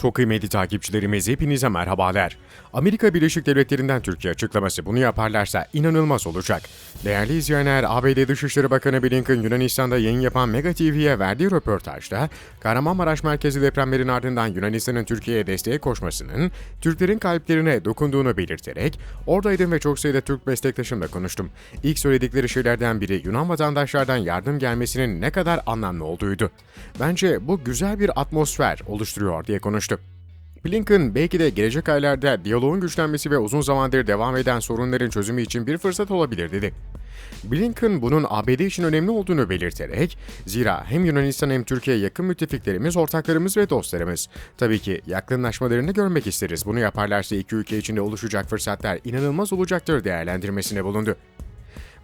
Çok kıymetli takipçilerimiz hepinize merhabalar. Amerika Birleşik Devletleri'nden Türkiye açıklaması bunu yaparlarsa inanılmaz olacak. Değerli izleyenler, ABD Dışişleri Bakanı Blinken Yunanistan'da yayın yapan Mega TV'ye verdiği röportajda Kahramanmaraş merkezi depremlerin ardından Yunanistan'ın Türkiye'ye desteğe koşmasının Türklerin kalplerine dokunduğunu belirterek oradaydım ve çok sayıda Türk meslektaşımla konuştum. İlk söyledikleri şeylerden biri Yunan vatandaşlardan yardım gelmesinin ne kadar anlamlı olduğuydu. Bence bu güzel bir atmosfer oluşturuyor diye konuştu. Blinken belki de gelecek aylarda diyaloğun güçlenmesi ve uzun zamandır devam eden sorunların çözümü için bir fırsat olabilir dedi. Blinken bunun ABD için önemli olduğunu belirterek, zira hem Yunanistan hem Türkiye yakın müttefiklerimiz, ortaklarımız ve dostlarımız. Tabii ki yakınlaşmalarını görmek isteriz. Bunu yaparlarsa iki ülke içinde oluşacak fırsatlar inanılmaz olacaktır değerlendirmesine bulundu.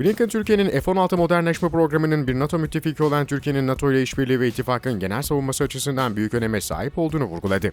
Blinken, Türkiye'nin F-16 modernleşme programının bir NATO müttefiki olan Türkiye'nin NATO ile işbirliği ve ittifakın genel savunması açısından büyük öneme sahip olduğunu vurguladı.